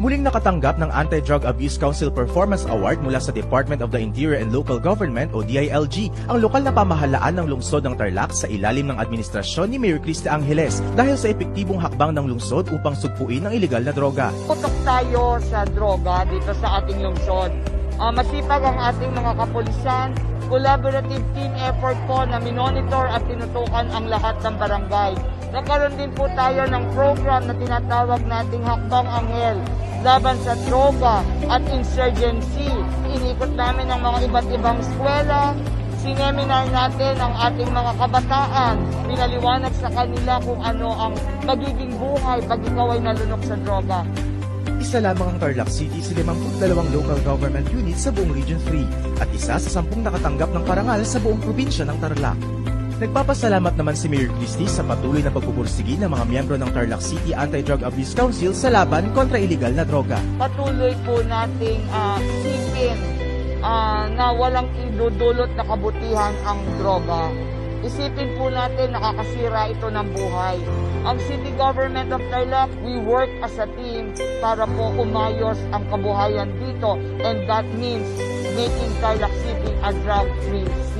Muling nakatanggap ng Anti-Drug Abuse Council Performance Award mula sa Department of the Interior and Local Government o DILG ang lokal na pamahalaan ng lungsod ng Tarlac sa ilalim ng administrasyon ni Mayor Cristi Angeles dahil sa epektibong hakbang ng lungsod upang sugpuin ang ilegal na droga. Putok tayo sa droga dito sa ating lungsod. Ah, masipag ang ating mga kapulisan, collaborative team effort po na minonitor at tinutukan ang lahat ng barangay. Nagkaroon din po tayo ng program na tinatawag nating Hakbang Anghel laban sa droga at insurgency. Inikot namin ang mga iba't ibang eskwela, sineminar natin ang ating mga kabataan, pinaliwanag sa kanila kung ano ang magiging buhay pag ikaw ay nalunok sa droga. Isa lamang ang Tarlac City sa 52 local government units sa buong Region 3 at isa sa sampung nakatanggap ng parangal sa buong probinsya ng Tarlac. Nagpapasalamat naman si Mayor Christie sa patuloy na pagpupursigi ng mga miyembro ng Tarlac City Anti-Drug Abuse Council sa laban kontra iligal na droga. Patuloy po nating ah, isipin ah, na walang idudulot na kabutihan ang droga. Isipin po natin nakakasira ito ng buhay. Ang City Government of Tarlac, we work as a team para po umayos ang kabuhayan dito and that means making Tarlac City a drug-free city.